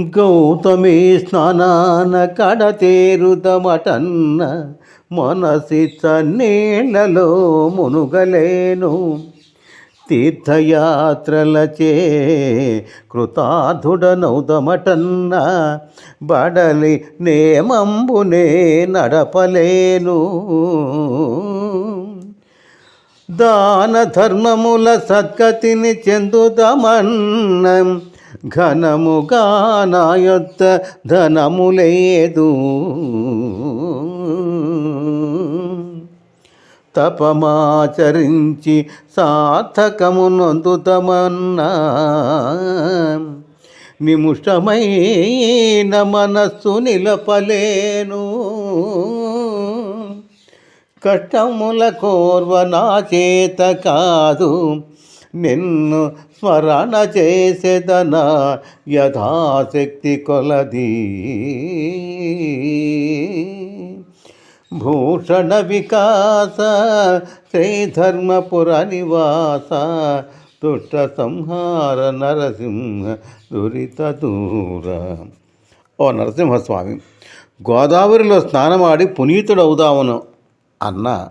గౌతమి స్నానాన కడతేరుదమటన్న మనసి చన్నీళ్ళలో మునుగలేను. తీర్థయాత్రలచే కృతార్థుడనౌదమటన్న బడలి నేమంబునే నడపలేను. దాన ధర్మముల సద్గతిని చెందుదమన్నం ఘనముగా నాయొత్త యొద్ద ధనము లేదు తపమాచరించి సార్థకమునందుతమన్నా నిముషమైన మనస్సు నిలపలేను. కష్టముల కోర్వ నా చేత కాదు. నిన్ను స్మరణ చేసేదన యథాశక్తి కొలది. భూషణ వికాస శ్రీధర్మపుర నివాస దుష్ట సంహార నరసింహ దురిత దూర. ఓ నరసింహస్వామి గోదావరిలో స్నానమాడి పునీతుడవుదామను అన్న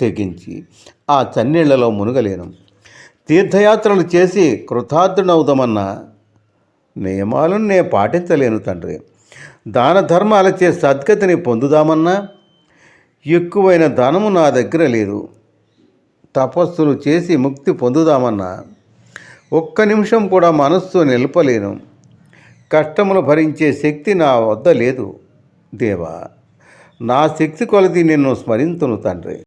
తెగించి ఆ చన్నీళ్ళలో మునుగలేను. తీర్థయాత్రలు చేసి కృతార్థునవుదామన్న నియమాలను నే పాటించలేను తండ్రి. దాన ధర్మాలచే సద్గతిని పొందుదామన్నా ఎక్కువైన ధనము నా దగ్గర లేదు. తపస్సులు చేసి ముక్తి పొందుదామన్నా ఒక్క నిమిషం కూడా మనస్సు నిలపలేను. కష్టములు భరించే శక్తి నా వద్ద లేదు దేవా. నా శక్తి కొలది నిన్ను స్మరింతును తండ్రి.